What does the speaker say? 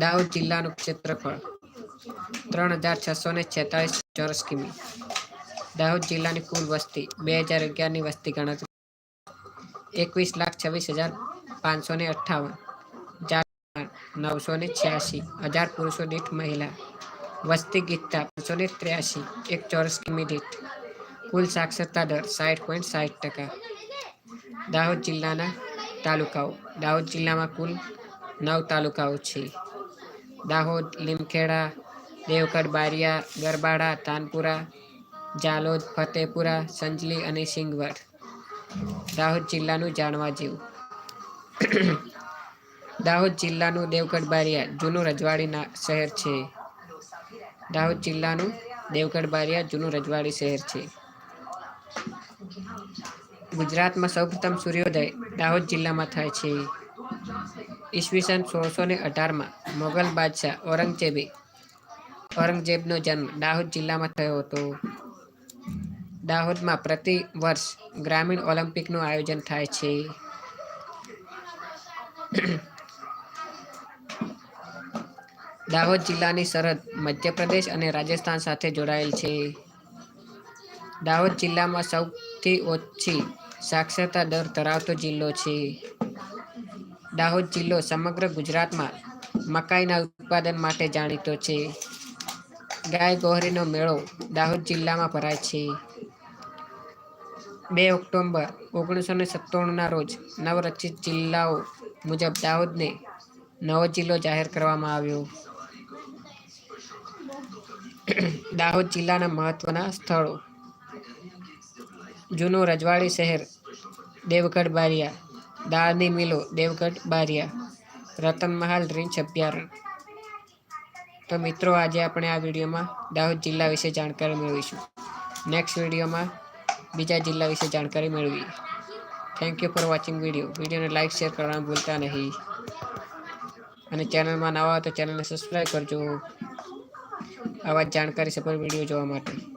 દાહોદ જિલ્લાનું ક્ષેત્રફળ ત્રણ હજાર છસો ને છેતાલીસ ચોરસ કિમી. દાહોદ જિલ્લાની કુલ વસ્તી બે હજાર અગિયારની વસ્તી ગણતરી એકવીસ લાખ છવ્વીસ હજાર પાંચસો ને અઠ્ઠાવન. જાત નવસો ને છ્યાસી. હજાર પુરુષો દીઠ મહિલા. વસ્તી ગીતતા પાંચસો ને ત્ર્યાસી. એક ચોરસ કિમી દીઠ. કુલ સાક્ષરતા દર સાઠ પોઈન્ટ સાઠ ટકા. દાહોદ જિલ્લાના તાલુકાઓ. દાહોદ જિલ્લામાં કુલ નવ તાલુકાઓ છે. દાહોદ, લીમખેડા, દેવગઢ, બારિયા, ગરબાડા, તાનપુરા, જાલોદ, ફતેપુરા, સંજલી અને સિંગવડ. દાહોદ જિલ્લાનું જાણવા જેવું. દાહોદ જિલ્લાનું દેવગઢ, બારિયા જૂનું રજવાડીના શહેર છે. દાહોદ જિલ્લાનું દેવગઢ, બારિયા જૂનું રજવાડી શહેર છે. ગુજરાતમાં સૌપ્રથમ સૂર્યોદય દાહોદ જિલ્લામાં થાય છે. ઈસવીસન સોળસો ને અઢારમાં મોગલ બાદશાહ ઔરંગઝેબે ઔરંગઝેબનો જન્મ દાહોદ જિલ્લામાં થયો હતો. દાહોદમાં પ્રતિ વર્ષ ગ્રામીણ ઓલિમ્પિકનું આયોજન થાય છે. દાહોદ જિલ્લાની સરહદ મધ્યપ્રદેશ અને રાજસ્થાન સાથે જોડાયેલ છે. દાહોદ જિલ્લામાં સૌથી ઓછી સાક્ષરતા દર ધરાવતો જિલ્લો છે. દાહોદ જિલ્લો સમગ્ર ગુજરાતમાં મકાઈના ઉત્પાદન માટે જાણીતો છે. ગાય ગોહરીનો મેળો દાહોદ જિલ્લામાં ભરાય છે. બે ઓક્ટોબર ઓગણીસો ને સત્તાણુંના રોજ નવરચિત જિલ્લાઓ મુજબ દાહોદને નવો જિલ્લો જાહેર કરવામાં આવ્યો. દાહોદ જિલ્લાના મહત્વના સ્થળો જૂનું રજવાડી શહેર દેવગઢ બારિયા દાળની મિલો, દેવગઢ, બારિયા, રતન મહાલ, રીંછ અભ્યારણ. તો મિત્રો, આજે આપણે આ વિડીયોમાં દાહોદ જિલ્લા વિશે જાણકારી મેળવીશું. નેક્સ્ટ વિડીયોમાં બીજા જિલ્લા વિશે જાણકારી મેળવીએ. Thank you for watching video વિડીયોને લાઇક શેર કરવાનું ભૂલતા નહીં. અને ચેનલમાં નવા હોય તો ચેનલને સબસ્ક્રાઈબ કરજો. આવા જાણકારી સફળ વીડિયો જોવા માટે.